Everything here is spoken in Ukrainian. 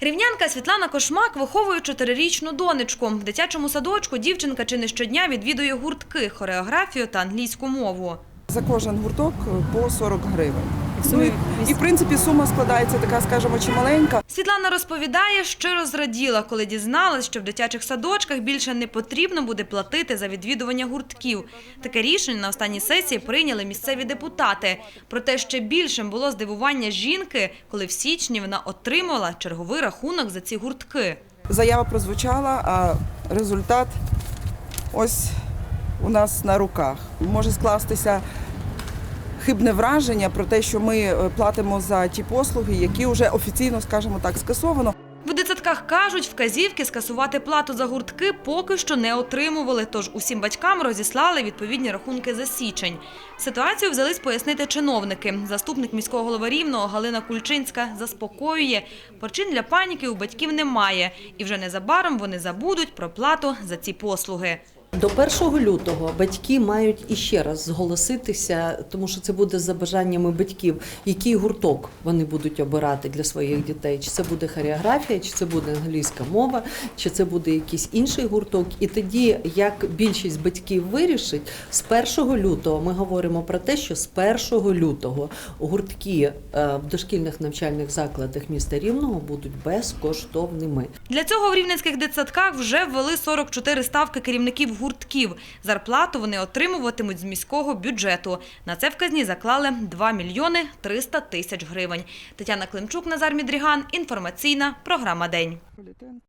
Рівнянка Світлана Кошмак виховує чотирирічну донечку. В дитячому садочку дівчинка чи не щодня відвідує гуртки, хореографію та англійську мову. За кожен гурток по 40 гривень. Ну, і, і в принципі сума складається така, скажімо, чималенька. Світлана розповідає, щиро зраділа, коли дізналась, що в дитячих садочках більше не потрібно буде платити за відвідування гуртків. Таке рішення на останній сесії прийняли місцеві депутати. Проте ще більшим було здивування жінки, коли в січні вона отримала черговий рахунок за ці гуртки. Заява прозвучала, а результат ось у нас на руках. Може скластися хибне враження про те, що ми е, платимо за ті послуги, які вже офіційно, скажімо так, скасовано. В дитсадках кажуть, вказівки скасувати плату за гуртки поки що не отримували, тож усім батькам розіслали відповідні рахунки за січень. Ситуацію взялись пояснити чиновники. Заступник міського голови Рівного Галина Кульчинська заспокоює, причин для паніки у батьків немає, і вже незабаром вони забудуть про плату за ці послуги. До 1 лютого батьки мають іще раз зголоситися, тому що це буде за бажаннями батьків, який гурток вони будуть обирати для своїх дітей. Чи це буде хореографія, чи це буде англійська мова, чи це буде якийсь інший гурток. І тоді, як більшість батьків вирішить, з 1 лютого ми говоримо про те, що з 1 лютого гуртки е, в дошкільних навчальних закладах міста Рівного будуть безкоштовними. Для цього в рівненських дитсадках вже ввели 44 ставки керівників гуртків. Зарплату вони отримуватимуть з міського бюджету. На це в казні заклали 2 мільйони 300 тисяч гривень. Тетяна Климчук, Назар Мідріган. Інформаційна програма «День».